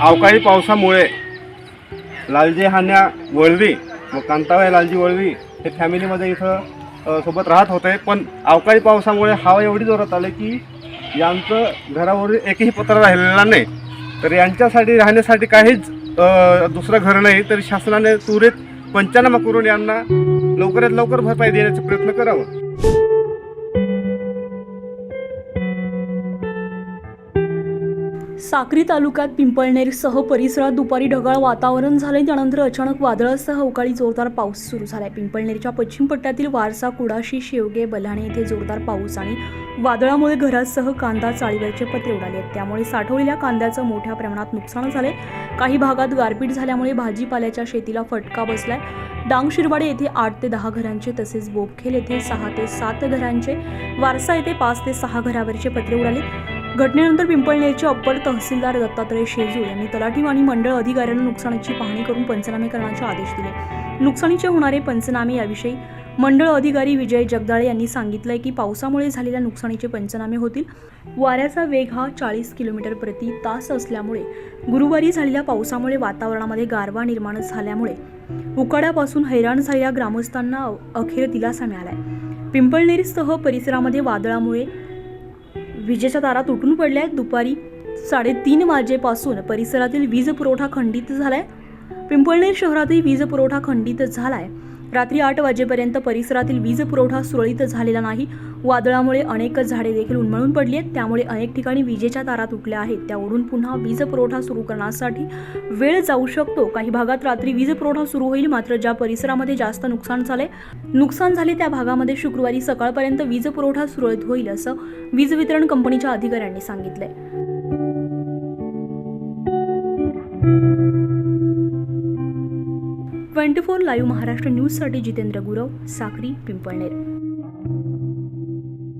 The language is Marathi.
अवकाळी पावसामुळे लालजी हान्या वळवी व कांताबाई लालजी वळवी हे फॅमिलीमध्ये इथं सोबत राहत होते. पण अवकाळी पावसामुळे हवा एवढी जोरात आली की यांचं घरावरील एकही पत्र राहिलेला नाही. तर यांच्यासाठी राहण्यासाठी काहीच दुसरं घर नाही. तर शासनाने त्वरित पंचनामा करून यांना लवकरात लवकर भरपाई देण्याचा प्रयत्न करावा. साक्री तालुक्यात पिंपळनेरसह परिसरात दुपारी ढगाळ वातावरण झाले त्यानंतर अचानक वादळासह अवकाळी जोरदार पाऊस सुरू झालाय. पिंपळनेरच्या पश्चिम पट्ट्यातील वारसा कुडाशी शेवगे बलाणे येथे जोरदार पाऊस आणि वादळामुळे घरासह कांदा चाळीवरचे पत्रे उडाले आहेत. त्यामुळे साठवलेल्या कांद्याचं मोठ्या प्रमाणात नुकसान झाले काही भागात गारपीट झाल्यामुळे भाजीपाल्याच्या शेतीला फटका बसलाय. डांग शिरवाडे येथे आठ ते दहा घरांचे तसेच बोपखेल येथे सहा ते सात घरांचे वारसा येथे पाच ते सहा घरावरचे पत्रे उडाले घटनेनंतर पिंपळनेरचे अप्पर तहसीलदार दत्तात्रय शेजूळ यांनी तलाठी आणि मंडळ अधिकाऱ्यांना नुकसानीची पाहणी करून पंचनामे करण्याचे आदेश दिले. नुकसानीचे होणारे पंचनामे याविषयी मंडळ अधिकारी विजय जगदाळे यांनी सांगितलंय की पावसामुळे झालेल्या नुकसानीचे पंचनामे होतील. वाऱ्याचा वेग हा चाळीस किलोमीटर प्रति तास असल्यामुळे गुरुवारी झालेल्या पावसामुळे वातावरणामध्ये गारवा निर्माण झाल्यामुळे उकाड्यापासून हैराण झालेल्या ग्रामस्थांना अखेर दिलासा मिळालाय. पिंपळनेरीसह परिसरामध्ये वादळामुळे विजेच्या तारा तुटून पडल्या आहेत दुपारी साडेतीन वाजेपासून परिसरातील वीज पुरवठा खंडित झालाय. पिंपळनेर शहरातही वीज पुरवठा खंडित झालाय. रात्री आठ वाजेपर्यंत परिसरातील वीज पुरवठा सुरळीत झालेला नाही. वादळामुळे अनेक झाडे देखील उन्मळून पडली आहेत. त्यामुळे अनेक ठिकाणी विजेच्या तारा तुटल्या आहेत. त्यावरून पुन्हा वीज पुरवठा सुरू करण्यासाठी वेळ जाऊ शकतो. काही भागात रात्री वीज पुरवठा सुरू होईल. मात्र ज्या परिसरामध्ये जास्त नुकसान झाले नुकसान झाले त्या भागामध्ये शुक्रवारी सकाळपर्यंत वीज पुरवठा सुरळीत होईल असं वीज वितरण कंपनीच्या अधिकाऱ्यांनी सांगितलंय. ट्वेंटी फोर लाईव्ह महाराष्ट्र न्यूजसाठी जितेंद्र गुरव साखरी पिंपळनेर.